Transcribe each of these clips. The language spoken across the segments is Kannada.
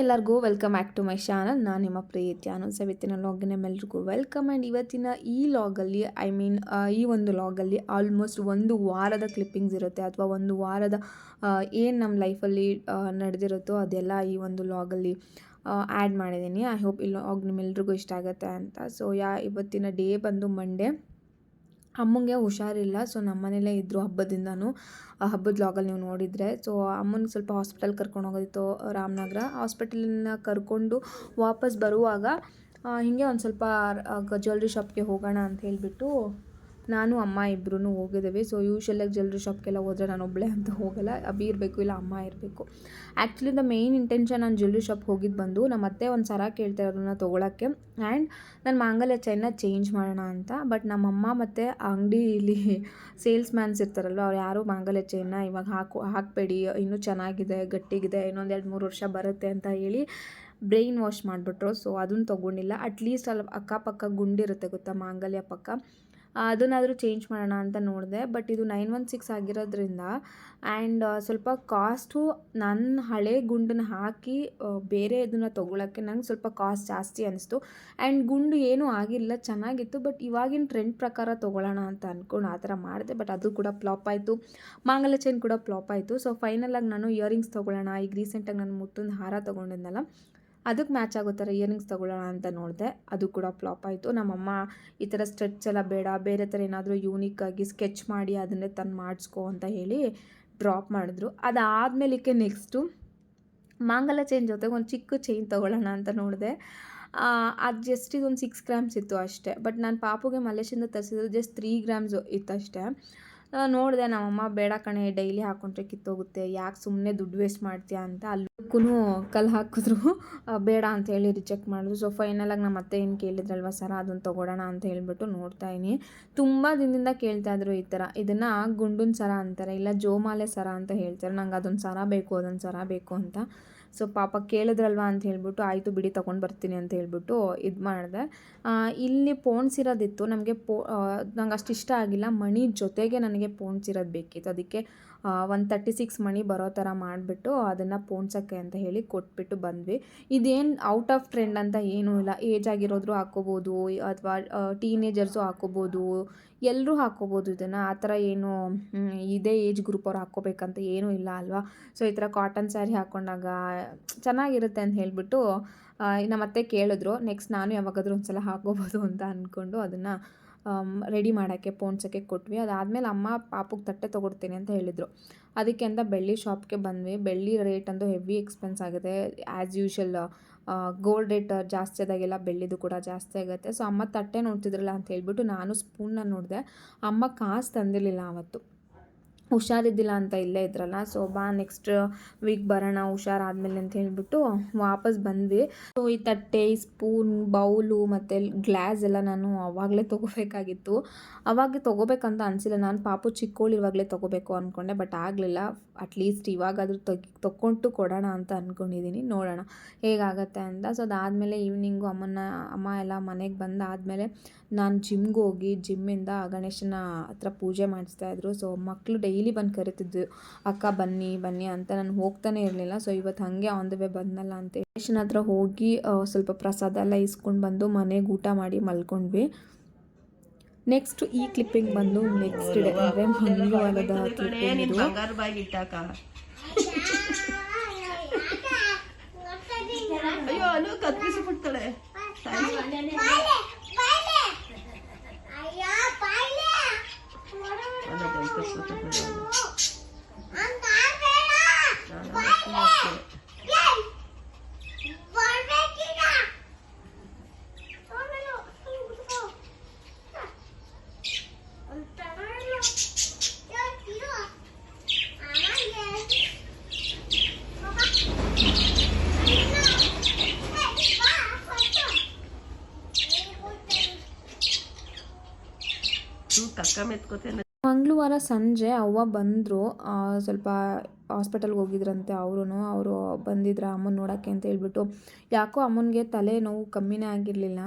ಎಲ್ಲರಿಗೂ welcome back to my channel. ನಾನು ನಿಮ್ಮ ಪ್ರೀತಿ ಅನು ಸವಿತಿನ ಲಾಗಿನ ನಿಮ್ಮೆಲ್ರಿಗೂ ವೆಲ್ಕಮ್ ಆ್ಯಂಡ್ ಇವತ್ತಿನ ಈ ಲಾಗಲ್ಲಿ ಐ ಮೀನ್ ಈ ಒಂದು ಲಾಗಲ್ಲಿ ಆಲ್ಮೋಸ್ಟ್ ಒಂದು ವಾರದ ಕ್ಲಿಪ್ಪಿಂಗ್ಸ್ ಇರುತ್ತೆ ಅಥವಾ ಒಂದು ವಾರದ ಏನು ನಮ್ಮ ಲೈಫಲ್ಲಿ ನಡೆದಿರುತ್ತೋ ಅದೆಲ್ಲ ಈ ಒಂದು ಲಾಗಲ್ಲಿ ಆ್ಯಡ್ ಮಾಡಿದ್ದೀನಿ. ಐ ಹೋಪ್ ಈ ಲಾಗ್ ನಿಮ್ಮೆಲ್ರಿಗೂ ಇಷ್ಟ ಆಗುತ್ತೆ ಅಂತ. ಸೊ ಯಾ, ಇವತ್ತಿನ ಡೇ ಬಂದು ಮಂಡೇ ಅಮ್ಮಂಗೆ ಹುಷಾರಿಲ್ಲ. ಸೊ, ನಮ್ಮನೇಲೇ ಇದ್ದರು ಹಬ್ಬದಿಂದನೂ. ಆ ಹಬ್ಬದ ಲಾಗಲ್ಲಿ ನೀವು ನೋಡಿದರೆ. ಸೊ ಅಮ್ಮನ ಸ್ವಲ್ಪ ಹಾಸ್ಪಿಟಲ್ ಕರ್ಕೊಂಡು ಹೋಗೋದಿತ್ತು, ರಾಮನಗರ. ಹಾಸ್ಪಿಟಲಿನ ಕರ್ಕೊಂಡು ವಾಪಸ್ ಬರುವಾಗ ಹೀಗೆ ಒಂದು ಸ್ವಲ್ಪ ಜ್ಯುವೆಲ್ರಿ ಶಾಪ್ಗೆ ಹೋಗೋಣ ಅಂತ ಹೇಳಿಬಿಟ್ಟು ನಾನು, ಅಮ್ಮ ಇಬ್ಬರೂ ಹೋಗಿದ್ದೇವೆ. ಸೊ ಯೂಶ್ವಲಾಗಿ ಜ್ಯುವೆಲ್ರಿ ಶಾಪ್ಗೆಲ್ಲ ಹೋದರೆ ನಾನು ಒಬ್ಬಳೇ ಅಂತ ಹೋಗಲ್ಲ. ಅಬಿ ಇರಬೇಕು, ಇಲ್ಲ ಅಮ್ಮ ಇರಬೇಕು. ಆ್ಯಕ್ಚುಲಿ ದ ಮೇನ್ ಇಂಟೆನ್ಷನ್ ನಾನು ಜ್ಯುವೆಲ್ರಿ ಶಾಪ್ ಹೋಗಿದ್ದು ಬಂದು ನಮ್ಮ ಅತ್ತೆ ಒಂದು ಸರ ಕೇಳ್ತಾ ಇರೋದನ್ನ ತೊಗೊಳಕ್ಕೆ. ಆ್ಯಂಡ್ ನನ್ನ ಮಾಂಗಲ್ಯ ಚೈನ ಚೇಂಜ್ ಮಾಡೋಣ ಅಂತ. ಬಟ್ ನಮ್ಮಮ್ಮ ಮತ್ತು ಅಂಗಡಿಲಿ ಸೇಲ್ಸ್ ಮ್ಯಾನ್ಸ್ ಇರ್ತಾರಲ್ವ, ಅವ್ರು ಯಾರೂ ಮಾಂಗಲ್ಯ ಚೈನ್ನ ಇವಾಗ ಹಾಕು, ಹಾಕಬೇಡಿ, ಇನ್ನೂ ಚೆನ್ನಾಗಿದೆ, ಗಟ್ಟಿಗಿದೆ, ಇನ್ನೊಂದು ಎರಡು ಮೂರು ವರ್ಷ ಬರುತ್ತೆ ಅಂತ ಹೇಳಿ ಬ್ರೈನ್ ವಾಶ್ ಮಾಡಿಬಿಟ್ರು. ಸೊ ಅದನ್ನು ತೊಗೊಂಡಿಲ್ಲ. ಅಟ್ಲೀಸ್ಟ್ ಅಲ್ಲಿ ಅಕ್ಕಪಕ್ಕ ಗುಂಡಿರುತ್ತೆ ಗೊತ್ತಾ ಮಾಂಗಲ್ಯ ಪಕ್ಕ. ಅದನ್ನಾದರೂ ಚೇಂಜ್ ಮಾಡೋಣ ಅಂತ ನೋಡಿದೆ ಬಟ್ ಇದು ನೈನ್ ಒನ್ ಸಿಕ್ಸ್ ಆಗಿರೋದ್ರಿಂದ ಆ್ಯಂಡ್ ಸ್ವಲ್ಪ ಕಾಸ್ಟು ನನ್ನ ಹಳೆ ಗುಂಡನ್ನ ಹಾಕಿ ಬೇರೆ ಇದನ್ನು ತೊಗೊಳಕ್ಕೆ ನಂಗೆ ಸ್ವಲ್ಪ ಕಾಸ್ಟ್ ಜಾಸ್ತಿ ಅನಿಸ್ತು. ಆ್ಯಂಡ್ ಗುಂಡು ಏನೂ ಆಗಿಲ್ಲ, ಚೆನ್ನಾಗಿತ್ತು ಬಟ್ ಇವಾಗಿನ ಟ್ರೆಂಡ್ ಪ್ರಕಾರ ತೊಗೊಳ್ಳೋಣ ಅಂತ ಅಂದ್ಕೊಂಡು ಆ ಥರ ಮಾಡಿದೆ ಬಟ್ ಅದು ಕೂಡ ಫ್ಲಾಪ್ ಆಯಿತು. ಮಾಂಗಲ್ಯ ಚೈನ್ ಕೂಡ ಫ್ಲಾಪ್ ಆಯಿತು. ಸೊ ಫೈನಲಾಗಿ ನಾನು ಇಯರಿಂಗ್ಸ್ ತೊಗೊಳ್ಳೋಣ ಈಗ ರೀಸೆಂಟಾಗಿ ನಾನು ಮುತ್ತೊಂದು ಹಾರ ತೊಗೊಂಡಿದ್ನಲ್ಲ ಅದಕ್ಕೆ ಮ್ಯಾಚ್ ಆಗೋ ಥರ ಇಯರಿಂಗ್ಸ್ ತೊಗೊಳ್ಳೋಣ ಅಂತ ನೋಡಿದೆ. ಅದು ಕೂಡ ಫ್ಲಾಪ್ ಆಯಿತು. ನಮ್ಮಮ್ಮ ಈ ಥರ ಸ್ಟ್ರೆಚ್ ಎಲ್ಲ ಬೇಡ, ಬೇರೆ ಥರ ಏನಾದರೂ ಯೂನಿಕ್ ಆಗಿ ಸ್ಕೆಚ್ ಮಾಡಿ ಅದನ್ನೇ ತಂದು ಮಾಡಿಸ್ಕೊ ಅಂತ ಹೇಳಿ ಡ್ರಾಪ್ ಮಾಡಿದ್ರು. ಅದಾದಮೇಲಿಕ್ಕೆ ನೆಕ್ಸ್ಟು ಮಾಂಗಲ ಚೈನ್ ಜೊತೆಗೆ ಒಂದು ಚಿಕ್ಕ ಚೈನ್ ತೊಗೊಳ್ಳೋಣ ಅಂತ ನೋಡಿದೆ. ಅದು ಜಸ್ಟ್ ಇದೊಂದು ಸಿಕ್ಸ್ ಗ್ರಾಮ್ಸ್ ಇತ್ತು ಅಷ್ಟೇ. ಬಟ್ ನಾನು ಪಾಪುಗೆ ಮಲೇಶಿಂದ ತರಿಸಿದ್ರು ಜಸ್ಟ್ ತ್ರೀ ಗ್ರಾಮ್ಸ್ ಇತ್ತಷ್ಟೇ ನೋಡಿದೆ ನಮ್ಮಮ್ಮ, ಬೇಡ ಕಣೆ, ಡೈಲಿ ಹಾಕೊಂಡ್ರೆ ಕಿತ್ತೋಗುತ್ತೆ. ಯಾಕೆ ಸುಮ್ಮನೆ ದುಡ್ಡು ವೇಸ್ಟ್ ಮಾಡ್ತೀಯಾ ಅಂತ ಅಲ್ಲಕ್ಕೂ ಕಲ್ಲು ಹಾಕಿದ್ರು. ಬೇಡ ಅಂತ ಹೇಳಿ ರಿಜೆಕ್ಟ್ ಮಾಡಿದ್ರು. ಸೊ ಫೈನಲಾಗಿ ನಮ್ಮ ಅತ್ತೆ ಏನು ಕೇಳಿದ್ರಲ್ವ, ಸರ ಅದನ್ನು ತೊಗೊಳೋಣ ಅಂತ ಹೇಳಿಬಿಟ್ಟು ನೋಡ್ತಾ ಇದ್ದೀನಿ. ತುಂಬ ದಿನದಿಂದ ಕೇಳ್ತಾ ಇದ್ರು ಈ ಥರ. ಇದನ್ನು ಗುಂಡಿನ ಸರ ಅಂತಾರೆ, ಇಲ್ಲ ಜೋಮಾಲೆ ಸರ ಅಂತ ಹೇಳ್ತಾರೆ. ನಂಗೆ ಅದೊಂದು ಸರ ಬೇಕು, ಅದೊಂದು ಸರ ಬೇಕು ಅಂತ. ಸೊ ಪಾಪ ಕೇಳಿದ್ರಲ್ವ ಅಂತ ಹೇಳ್ಬಿಟ್ಟು, ಆಯಿತು ಬಿಡಿ, ತೊಗೊಂಡು ಬರ್ತೀನಿ ಅಂತ ಹೇಳ್ಬಿಟ್ಟು ಇದು ಮಾಡಿದೆ. ಇಲ್ಲಿ ಪೋನ್ಸ್ ಇರೋದಿತ್ತು. ನಮಗೆ ಪೋ ನಂಗೆ ಅಷ್ಟು ಇಷ್ಟ ಆಗಿಲ್ಲ. ಮಣಿ ಜೊತೆಗೆ ನನಗೆ ಪೋನ್ಸ್ ಇರೋದು ಬೇಕಿತ್ತು. ಅದಕ್ಕೆ ಒಂದು ತರ್ಟಿ ಸಿಕ್ಸ್ ಮಣಿ ಬರೋ ಥರ ಮಾಡಿಬಿಟ್ಟು ಅದನ್ನು ಪೋಣ್ಸೋಕ್ಕೆ ಅಂತ ಹೇಳಿ ಕೊಟ್ಬಿಟ್ಟು ಬಂದ್ವಿ. ಇದೇನು ಔಟ್ ಆಫ್ ಟ್ರೆಂಡ್ ಅಂತ ಏನೂ ಇಲ್ಲ. ಏಜ್ ಆಗಿರೋದ್ರು ಹಾಕೋಬೋದು, ಅಥವಾ ಟೀನೇಜರ್ಸು ಹಾಕೋಬೋದು ಎಲ್ಲರೂ ಹಾಕ್ಕೋಬೋದು ಇದನ್ನು. ಆ ಥರ ಏನು ಇದೇ ಏಜ್ ಗ್ರೂಪ್ ಅವ್ರು ಹಾಕ್ಕೋಬೇಕಂತ ಏನೂ ಇಲ್ಲ ಅಲ್ವಾ? ಸೊ ಈ ಥರ ಕಾಟನ್ ಸ್ಯಾರಿ ಹಾಕ್ಕೊಂಡಾಗ ಚೆನ್ನಾಗಿರುತ್ತೆ ಅಂತ ಹೇಳಿಬಿಟ್ಟು ನಮ್ಮ ಅತ್ತೆ ಕೇಳಿದ್ರು. ನೆಕ್ಸ್ಟ್ ನಾನು ಯಾವಾಗಾದರೂ ಒಂದು ಸಲ ಹಾಕೋಬೋದು ಅಂತ ಅಂದ್ಕೊಂಡು ಅದನ್ನು ರೆಡಿ ಮಾಡೋಕ್ಕೆ, ಪೋಣ್ಸೋಕ್ಕೆ ಕೊಟ್ವಿ. ಅದಾದಮೇಲೆ ಅಮ್ಮ ಪಾಪಕ್ಕೆ ತಟ್ಟೆ ತೊಗೊಡ್ತೀನಿ ಅಂತ ಹೇಳಿದರು. ಅದಕ್ಕೆ ಅಂತ ಬೆಳ್ಳಿ ಶಾಪ್ಗೆ ಬಂದ್ವಿ. ಬೆಳ್ಳಿ ರೇಟ್ ಅಂತೂ ಹೆವಿ ಎಕ್ಸ್ಪೆನ್ಸ್ ಆಗಿದೆ ಆ್ಯಸ್ ಯೂಶಲ್ ಗೋಲ್ಡ್ ರೇಟ್ ಜಾಸ್ತಿ ಆದಾಗೆಲ್ಲ ಬೆಳ್ಳಿದು ಕೂಡ ಜಾಸ್ತಿ ಆಗುತ್ತೆ. ಸೊ ಅಮ್ಮ ತಟ್ಟೆ ನೋಡ್ತಿದ್ರಲ್ಲ ಅಂತ ಹೇಳ್ಬಿಟ್ಟು ನಾನು ಸ್ಪೂನ್ನ ನೋಡಿದೆ. ಅಮ್ಮ ಕಾಸು ತಂದಿರಲಿಲ್ಲ ಆವತ್ತು. ಹುಷಾರಿದ್ದಿಲ್ಲ ಅಂತ ಇಲ್ಲೇ ಇದ್ರಲ್ಲ. ಸೊ ಬಾ ನೆಕ್ಸ್ಟ್ ವೀಕ್ ಬರೋಣ, ಹುಷಾರಾದ್ಮೇಲೆ ಅಂತ ಹೇಳ್ಬಿಟ್ಟು ವಾಪಸ್ ಬಂದ್ವಿ. ಸೊ ಈ ತಟ್ಟೆ ಸ್ಪೂನ್ ಬೌಲು ಮತ್ತು ಗ್ಲಾಸ್ ಎಲ್ಲ ನಾನು ಅವಾಗಲೇ ತೊಗೋಬೇಕಾಗಿತ್ತು. ಅವಾಗ ತೊಗೋಬೇಕಂತ ಅನಿಸಿಲ್ಲ. ನಾನು ಪಾಪು ಚಿಕ್ಕೋಳಿರುವಾಗಲೇ ತೊಗೋಬೇಕು ಅಂದ್ಕೊಂಡೆ ಬಟ್ ಆಗಲಿಲ್ಲ. ಅಟ್ಲೀಸ್ಟ್ ಇವಾಗಾದರೂ ತೆಗಿ ತೊಗೊಂಡು ಕೊಡೋಣ ಅಂತ ಅಂದ್ಕೊಂಡಿದ್ದೀನಿ ನೋಡೋಣ ಹೇಗಾಗತ್ತೆ ಅಂತ. ಸೊ ಅದಾದಮೇಲೆ ಈವ್ನಿಂಗು ಅಮ್ಮನ ಅಮ್ಮ ಎಲ್ಲ ಮನೆಗೆ ಬಂದಾದಮೇಲೆ ನಾನು ಜಿಮ್ಗೆ ಹೋಗಿ ಜಿಮ್ಮಿಂದ ಗಣೇಶನ ಹತ್ರ ಪೂಜೆ ಮಾಡಿಸ್ತಾಯಿದ್ರು ಸೊ ಮಕ್ಕಳು ಡೈಲಿ ಬಂದು ಕರಿತಿದ್ದು ಅಕ್ಕ ಬನ್ನಿ ಬನ್ನಿ ಅಂತ ನಾನು ಹೋಗ್ತಾನೆ ಇರಲಿಲ್ಲ. ಸೊ ಇವತ್ತು ಹಾಗೆ ಆನ್ ದ ವೇ ಬಂದನಲ್ಲ ಅಂತ ಸ್ಟೇಷನ್ ಹತ್ರ ಹೋಗಿ ಸ್ವಲ್ಪ ಪ್ರಸಾದ ಎಲ್ಲ ಇಸ್ಕೊಂಡು ಬಂದು ಮನೆಗೆ ಊಟ ಮಾಡಿ ಮಲ್ಕೊಂಡ್ವಿ. ನೆಕ್ಸ್ಟ್ ಈ ಕ್ಲಿಪ್ಪಿಂಗ್ ಬಂದು ನೆಕ್ಸ್ಟ್ ಡೇ ಅಂದರೆ ಮಂಗಳವಾರದ ಕ್ಲಿಪ್ಪಿಂಗ್ ಇದು. ಅಯ್ಯೋ ಅನು ಕತ್ತರಿಸಿ ಬಿಡ್ತಾಳೆ. Olha bem, pescoço do Tú, cacame, cote, ಮಂಗಳವಾರ ಸಂಜೆ ಅವ್ವ ಬಂದರು ಸ್ವಲ್ಪ ಹಾಸ್ಪಿಟಲ್ಗೆ ಹೋಗಿದ್ರಂತೆ ಅವರು ಅವರು ಬಂದಿದ್ರು ಅಮ್ಮನ ನೋಡೋಕ್ಕೆ ಅಂತ ಹೇಳ್ಬಿಟ್ಟು. ಯಾಕೋ ಅಮ್ಮನಿಗೆ ತಲೆ ನೋವು ಕಮ್ಮಿನೇ ಆಗಿರಲಿಲ್ಲ.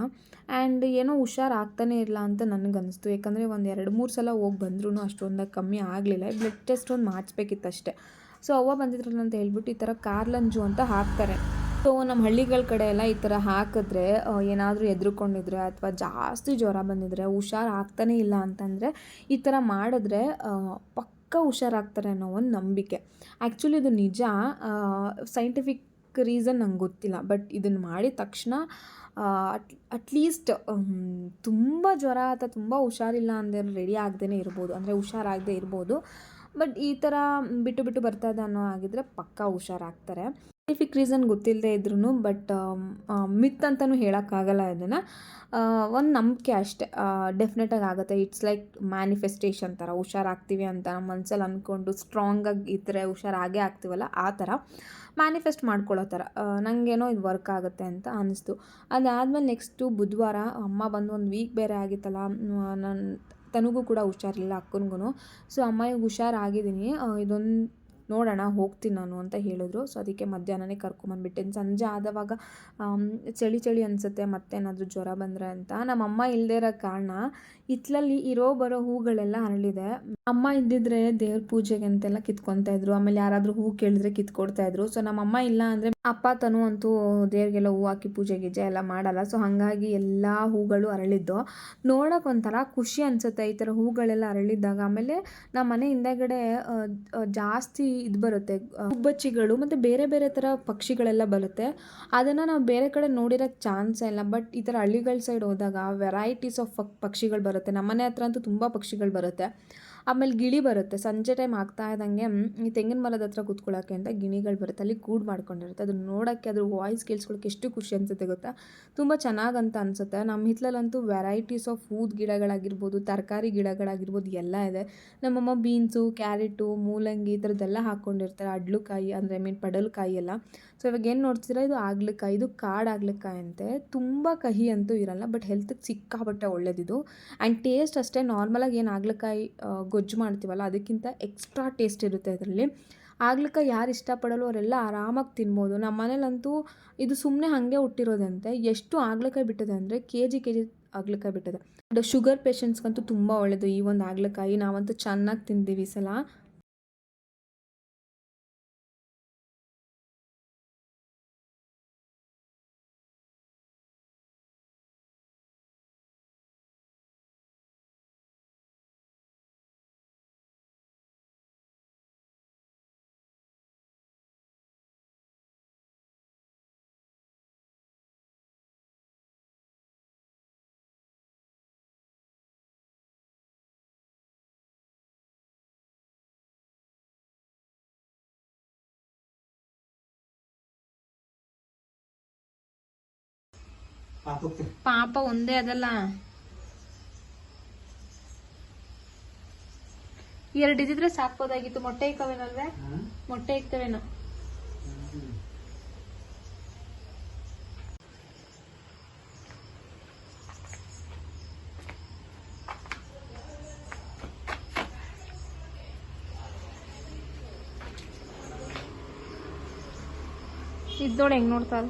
ಆ್ಯಂಡ್ ಏನೋ ಹುಷಾರು ಆಗ್ತಾನೆ ಇಲ್ಲ ಅಂತ ನನಗನ್ನಿಸ್ತು ಯಾಕಂದರೆ ಒಂದು ಎರಡು ಮೂರು ಸಲ ಹೋಗಿ ಬಂದ್ರೂ ಅಷ್ಟೊಂದಾಗಿ ಕಮ್ಮಿ ಆಗಲಿಲ್ಲ. ಬ್ಲಡ್ ಟೆಸ್ಟ್ ಒಂದು ಮಾಡಿಸ್ಬೇಕಿತ್ತು ಅಷ್ಟೇ ಸೊ ಅವ್ವ ಬಂದಿದ್ರಲ್ಲ ಅಂತ ಹೇಳ್ಬಿಟ್ಟು ಈ ಥರ ಕಾರ್ಲಂಜು ಅಂತ ಹಾಕ್ತಾರೆ. ಸೊ ನಮ್ಮ ಹಳ್ಳಿಗಳ ಕಡೆ ಎಲ್ಲ ಈ ಥರ ಹಾಕಿದ್ರೆ ಏನಾದರೂ ಎದ್ರುಕೊಂಡಿದ್ರೆ ಅಥವಾ ಜಾಸ್ತಿ ಜ್ವರ ಬಂದಿದ್ರೆ ಹುಷಾರು ಆಗ್ತಾನೇ ಇಲ್ಲ ಅಂತಂದರೆ ಈ ಥರ ಮಾಡಿದ್ರೆ ಪಕ್ಕ ಹುಷಾರಾಗ್ತಾರೆ ಅನ್ನೋ ಒಂದು ನಂಬಿಕೆ. ಆ್ಯಕ್ಚುಲಿ ಇದು ನಿಜ ಸೈಂಟಿಫಿಕ್ ರೀಸನ್ ನಂಗೆ ಗೊತ್ತಿಲ್ಲ. ಬಟ್ ಇದನ್ನು ಮಾಡಿದ ತಕ್ಷಣ ಅಟ್ ಅಟ್ಲೀಸ್ಟ್ ತುಂಬ ಜ್ವರ ಅಥವಾ ತುಂಬ ಹುಷಾರಿಲ್ಲ ಅಂದರೆ ರೆಡಿ ಆಗದೇ ಇರ್ಬೋದು. ಅಂದರೆ ಹುಷಾರಾಗದೇ ಇರ್ಬೋದು. ಬಟ್ ಈ ಥರ ಬಿಟ್ಟು ಬಿಟ್ಟು ಬರ್ತಾ ಇದೆ ಅನ್ನೋ ಆಗಿದ್ರೆ ಪಕ್ಕಾ ಹುಷಾರಾಗ್ತಾರೆ ಸೈಂಟಿಫಿಕ್ ರೀಸನ್ ಗೊತ್ತಿಲ್ಲದೆ ಇದ್ರೂ ಬಟ್ ಮಿತ್ ಅಂತಲೂ ಹೇಳೋಕ್ಕಾಗಲ್ಲ ಇದನ್ನು. ಒಂದು ನಂಬಿಕೆ ಅಷ್ಟೇ. ಡೆಫಿನೆಟಾಗಿ ಆಗುತ್ತೆ. ಇಟ್ಸ್ ಲೈಕ್ ಮ್ಯಾನಿಫೆಸ್ಟೇಷನ್ ಥರ ಹುಷಾರಾಗ್ತೀವಿ ಅಂತ ನಮ್ಮ ಮನಸ್ಸಲ್ಲಿ ಅಂದ್ಕೊಂಡು ಸ್ಟ್ರಾಂಗಾಗಿ ಇದ್ದರೆ ಹುಷಾರಾಗೇ ಆಗ್ತೀವಲ್ಲ, ಆ ಥರ ಮ್ಯಾನಿಫೆಸ್ಟ್ ಮಾಡ್ಕೊಳ್ಳೋ ಥರ ನನಗೇನೋ ಇದು ವರ್ಕ್ ಆಗುತ್ತೆ ಅಂತ ಅನ್ನಿಸ್ತು ಅದಾದಮೇಲೆ ನೆಕ್ಸ್ಟು ಬುಧವಾರ ಅಮ್ಮ ಬಂದು ಒಂದು ವೀಕ್ ಬೇರೆ ಆಗಿತ್ತಲ್ಲ ನನ್ನ ತನಗೂ ಕೂಡ ಹುಷಾರಿಲ್ಲ ಅಕ್ಕನಿಗೂ ಸೊ ಅಮ್ಮ ಈಗ ಹುಷಾರಾಗಿದ್ದೀನಿ ಇದೊಂದು ನೋಡೋಣ, ಹೋಗ್ತೀನಿ ನಾನು ಅಂತ ಹೇಳಿದ್ರು. ಸೊ ಅದಕ್ಕೆ ಮಧ್ಯಾಹ್ನನೇ ಕರ್ಕೊಂಬಂದ್ಬಿಟ್ಟೆ ಸಂಜೆ ಆದವಾಗ ಚಳಿ ಚಳಿ ಅನಿಸುತ್ತೆ, ಮತ್ತೇನಾದರೂ ಜ್ವರ ಬಂದರೆ ಅಂತ. ನಮ್ಮಮ್ಮ ಇಲ್ಲದೇ ಇರೋ ಕಾರಣ ಹಿತ್ತಲಲ್ಲಿ ಇರೋ ಬರೋ ಹೂಗಳೆಲ್ಲ ಅರಳಿದೆ. ಅಮ್ಮ ಇದ್ದಿದ್ರೆ ದೇವ್ರ ಪೂಜೆಗೆ ಅಂತೆಲ್ಲ ಕಿತ್ಕೊತಾ ಇದ್ರು. ಆಮೇಲೆ ಯಾರಾದರೂ ಹೂ ಕೇಳಿದ್ರೆ ಕಿತ್ಕೊಡ್ತಾ ಇದ್ರು. ಸೊ ನಮ್ಮಮ್ಮ ಇಲ್ಲ ಅಂದರೆ ಅಪ್ಪ, ತನು ಅಂತೂ ದೇವ್ರಿಗೆಲ್ಲ ಹೂ ಹಾಕಿ ಪೂಜೆ ಗೀಜೆ ಎಲ್ಲ ಮಾಡಲ್ಲ. ಸೊ ಹಾಗಾಗಿ ಎಲ್ಲ ಹೂಗಳು ಅರಳಿದ್ದು. ನೋಡೋಕೆ ಒಂಥರ ಖುಷಿ ಅನಿಸುತ್ತೆ ಈ ಥರ ಹೂಗಳೆಲ್ಲ ಅರಳಿದ್ದಾಗ. ಆಮೇಲೆ ನಮ್ಮ ಮನೆ ಹಿಂದೆಗಡೆ ಜಾಸ್ತಿ ಇದು ಬರುತ್ತೆ ಉಬ್ಬಚ್ಚಿಗಳು ಮತ್ತು ಬೇರೆ ಬೇರೆ ಥರ ಪಕ್ಷಿಗಳೆಲ್ಲ ಬರುತ್ತೆ. ಅದನ್ನು ನಾವು ಬೇರೆ ಕಡೆ ನೋಡಿರೋಕ್ಕೆ ಚಾನ್ಸ್ ಇಲ್ಲ. ಬಟ್ ಈ ಥರ ಹಳ್ಳಿಗಳ ಸೈಡ್ ಹೋದಾಗ, ವೆರೈಟೀಸ್ ಆಫ್ ಪಕ್ಷಿಗಳು ಬರುತ್ತೆ. ನಮ್ಮನೆ ಹತ್ರ ಅಂತೂ ತುಂಬ ಪಕ್ಷಿಗಳು ಬರುತ್ತೆ. ಆಮೇಲೆ ಗಿಳಿ ಬರುತ್ತೆ. ಸಂಜೆ ಟೈಮ್ ಆಗ್ತಾ ಇದ್ದಂಗೆ ಈ ತೆಂಗಿನ ಮರದ ಹತ್ರ ಕೂತ್ಕೊಳ್ಳೋಕ್ಕೆ ಅಂತ ಗಿಣಿಗಳು ಬರುತ್ತೆ. ಅಲ್ಲಿ ಗೂಡು ಮಾಡ್ಕೊಂಡಿರುತ್ತೆ. ಅದನ್ನ ನೋಡೋಕ್ಕೆ ಅದ್ರ ವಾಯ್ಸ್ ಕೇಳಿಸ್ಕೊಳ್ಳೋಕೆ ಎಷ್ಟು ಖುಷಿ ಅನಿಸುತ್ತೆ ಗೊತ್ತಾ? ತುಂಬ ಚೆನ್ನಾಗಂತ ಅನಿಸುತ್ತೆ. ನಮ್ಮ ಹಿತ್ಲಲ್ಲಂತೂ ವೆರೈಟೀಸ್ ಆಫ್ ಹೂದ್ ಗಿಡಗಳಾಗಿರ್ಬೋದು ತರಕಾರಿ ಗಿಡಗಳಾಗಿರ್ಬೋದು ಎಲ್ಲ ಇದೆ. ನಮ್ಮಮ್ಮ ಬೀನ್ಸು ಕ್ಯಾರೆಟು ಮೂಲಂಗಿ ಈ ಥರದ್ದೆಲ್ಲ ಹಾಕ್ಕೊಂಡಿರ್ತಾರೆ. ಅಡ್ಲುಕಾಯಿ ಅಂದರೆ ಐ ಮೀನ್ ಪಡಲಕಾಯಿ ಎಲ್ಲ. ಸೊ ಇವಾಗ ಏನು ನೋಡ್ತೀರಾ ಇದು ಆಗ್ಲಕಾಯಿ ಇದು ಕಾಡು ಆಗ್ಲಕಾಯಿ ಅಂತೆ. ತುಂಬ ಕಹಿ ಅಂತೂ ಇರಲ್ಲ ಬಟ್ ಹೆಲ್ತ್ಗೆ ಸಿಕ್ಕಾಬಟ್ಟೆ ಒಳ್ಳೇದಿದು. ಆ್ಯಂಡ್ ಟೇಸ್ಟ್ ಅಷ್ಟೇ ನಾರ್ಮಲಾಗಿ ಏನು ಆಗ್ಲಕಾಯಿ ಆ, ಗೊಜ್ಜು ಮಾಡ್ತೀವಲ್ಲ, ಅದಕ್ಕಿಂತ ಎಕ್ಸ್ಟ್ರಾ ಟೇಸ್ಟ್ ಇರುತ್ತೆ ಅದರಲ್ಲಿ ಆಗ್ಲಿಕ್ಕೆ ಯಾರು ಇಷ್ಟಪಡಲು ಅವರೆಲ್ಲ ಆರಾಮಾಗಿ ತಿನ್ಬೋದು. ನಮ್ಮ ಮನೇಲಂತೂ ಇದು ಸುಮ್ಮನೆ ಹಾಗೆ ಹುಟ್ಟಿರೋದಂತೆ, ಎಷ್ಟು ಆಗ್ಲಕಾಯಿ ಬಿಟ್ಟದೆ ಅಂದರೆ ಕೆ ಜಿ ಕೆ ಜಿ ಆಗ್ಲಕಾಯಿ ಬಿಟ್ಟಿದೆ. ಶುಗರ್ ಪೇಷಂಟ್ಸ್ಗಂತೂ ತುಂಬ ಒಳ್ಳೆಯದು ಈ ಒಂದು ಆಗ್ಲಿಕ್ಕಾಯಿ ನಾವಂತೂ ಚೆನ್ನಾಗಿ ತಿಂದೀವಿ ಸಲ. ಪಾಪ ಒಂದೇ ಅದಲ್ಲ. ಎರಡು ಇದ್ರೆ ಸಾಕ್ಬೋದಾಗಿತ್ತು. ಮೊಟ್ಟೆ ಇಕ್ಕವೇನಲ್ವೇ? ಮೊಟ್ಟೆ ಇಕ್ತವೇನೋ. ಇದ್ದೋಳು ಹೆಂಗ್ ನೋಡ್ತಾರ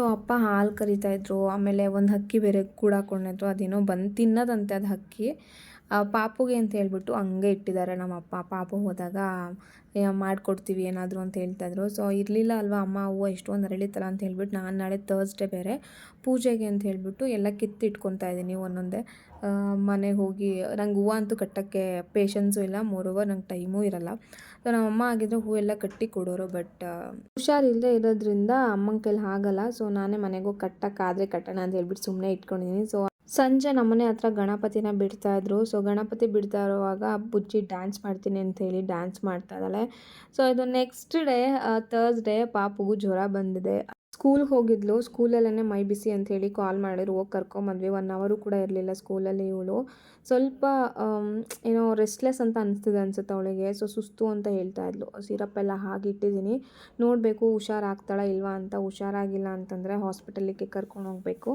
ಸೊ ಅಪ್ಪ ಹಾಲು ಕರಿತಾ ಇದ್ರು, ಆಮೇಲೆ ಒಂದು ಹಕ್ಕಿ ಬೇರೆ ಕೂಡ ಹಾಕೊಂಡಿದ್ರು ಅದೇನೋ ಬಂದು ತಿನ್ನೋದಂತೆ ಅದು ಹಕ್ಕಿ. ಪಾಪುಗೆ ಅಂತ ಹೇಳ್ಬಿಟ್ಟು ಹಂಗೆ ಇಟ್ಟಿದ್ದಾರೆ ನಮ್ಮ ಅಪ್ಪ. ಪಾಪು ಹೋದಾಗ ಮಾಡಿಕೊಡ್ತೀವಿ ಏನಾದರೂ ಅಂತ ಹೇಳ್ತಾಯಿದ್ರು ಸೊ ಇರಲಿಲ್ಲ ಅಲ್ವಾ ಅಮ್ಮ ಹೂವು ಎಷ್ಟೊಂದು ಅರಳಿತಲ್ಲ ಅಂತ ಹೇಳ್ಬಿಟ್ಟು ನಾನು ನಾಳೆ ತರ್ಸ್ಡೇ ಬೇರೆ ಪೂಜೆಗೆ ಅಂತ ಹೇಳ್ಬಿಟ್ಟು ಎಲ್ಲ ಕಿತ್ತಿಟ್ಕೊತಾ ಇದ್ದೀನಿ ಒಂದೊಂದೇ ಮನೆಗೆ ಹೋಗಿ ನಂಗೆ ಹೂವು ಅಂತೂ ಕಟ್ಟೋಕ್ಕೆ ಪೇಷನ್ಸು ಇಲ್ಲ ಮೋರೋವರ್ ನಂಗೆ ಟೈಮೂ ಇರಲ್ಲ. ಸೊ ನಮ್ಮಮ್ಮ ಆಗಿದ್ರೆ ಹೂವೆಲ್ಲ ಕಟ್ಟಿ ಕೊಡೋರು, ಬಟ್ ಹುಷಾರಿಲ್ಲದೆ ಇರೋದ್ರಿಂದ ಅಮ್ಮನ ಕೈಲಿ ಆಗಲ್ಲ ಸೊ ನಾನೇ ಮನೆಗೆ ಕಟ್ಟಕ್ಕಾದರೆ ಕಟ್ಟೋಣ ಅಂತ ಹೇಳ್ಬಿಟ್ಟು ಸುಮ್ಮನೆ ಇಟ್ಕೊಂಡಿದ್ದೀನಿ ಸೊ ಸಂಜೆ ನಮ್ಮನೆ ಹತ್ರ ಗಣಪತಿನ ಬಿಡ್ತಾ ಇದ್ರು. ಸೊ ಗಣಪತಿ ಬಿಡ್ತಾ ಇರುವಾಗ ಬುಜ್ಜಿ ಡ್ಯಾನ್ಸ್ ಮಾಡ್ತೀನಿ ಅಂತ ಹೇಳಿ ಡ್ಯಾನ್ಸ್ ಮಾಡ್ತಾ ಇದ್ದಾಳೆ. ಸೊ ಇದು ನೆಕ್ಸ್ಟ್ ಡೇ ತರ್ಸ್ಡೇ ಪಾಪುಗೂ ಜ್ವರ ಬಂದಿದೆ. ಸ್ಕೂಲ್ಗೆ ಹೋಗಿದ್ಲು ಸ್ಕೂಲಲ್ಲೇ ಮೈ ಬಿಸಿ ಅಂಥೇಳಿ ಕಾಲ್ ಮಾಡಿದ್ರು. ಹೋಗಿ ಕರ್ಕೊಂಬಂದ್ವಿ ಒನ್ ಅವರು ಕೂಡ ಇರಲಿಲ್ಲ ಸ್ಕೂಲಲ್ಲಿ ಇವಳು. ಸ್ವಲ್ಪ ಏನೋ ರೆಸ್ಟ್ಲೆಸ್ ಅಂತ ಅನಿಸ್ತಿದೆ ಅನಿಸುತ್ತೆ ಅವಳಿಗೆ. ಸೊ ಸುಸ್ತು ಅಂತ ಹೇಳ್ತಾ ಇದ್ಲು. ಸಿರಪ್ ಎಲ್ಲ ಹಾಕಿ ಇಟ್ಟಿದ್ದೀನಿ ನೋಡಬೇಕು ಹುಷಾರಾಗ್ತಾಳ ಇಲ್ವಾ ಅಂತ. ಹುಷಾರಾಗಿಲ್ಲ ಅಂತಂದರೆ ಹಾಸ್ಪಿಟಲಿಗೆ ಕರ್ಕೊಂಡು ಹೋಗಬೇಕು.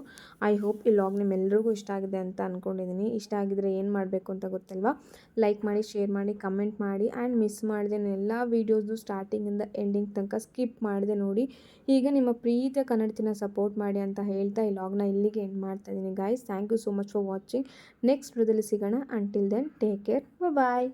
ಐ ಹೋಪ್ ಈ ಲಾಗ್ ನಿಮ್ಮೆಲ್ರಿಗೂ ಇಷ್ಟ ಆಗಿದೆ ಅಂತ ಅಂದ್ಕೊಂಡಿದ್ದೀನಿ ಇಷ್ಟ ಆಗಿದ್ರೆ ಏನು ಮಾಡಬೇಕು ಅಂತ ಗೊತ್ತಲ್ವಾ? ಲೈಕ್ ಮಾಡಿ ಶೇರ್ ಮಾಡಿ ಕಮೆಂಟ್ ಮಾಡಿ ಆ್ಯಂಡ್ ಮಿಸ್ ಮಾಡಿದೆ. ಎಲ್ಲ ವೀಡಿಯೋಸ್ದು ಸ್ಟಾರ್ಟಿಂಗಿಂದ ಎಂಡಿಂಗ್ ತನಕ ಸ್ಕಿಪ್ ಮಾಡಿದೆ ನೋಡಿ. ಈಗ ನಿಮ್ಮ ಪ್ರೀತಿ ಪ್ರೀತಿಯ ಕನ್ನಡತಿನ ಸಪೋರ್ಟ್ ಮಾಡಿ ಅಂತ ಹೇಳ್ತಾ ಈ ಲಾಗ್ನ ಇಲ್ಲಿಗೆ ಎಂಡ್ ಮಾಡ್ತಾ ಇದ್ದೀನಿ. Guys thank you so much for watching next ವಿಡಿಯೋದಲ್ಲಿ ಸಿಗೋಣ. Until then take care bye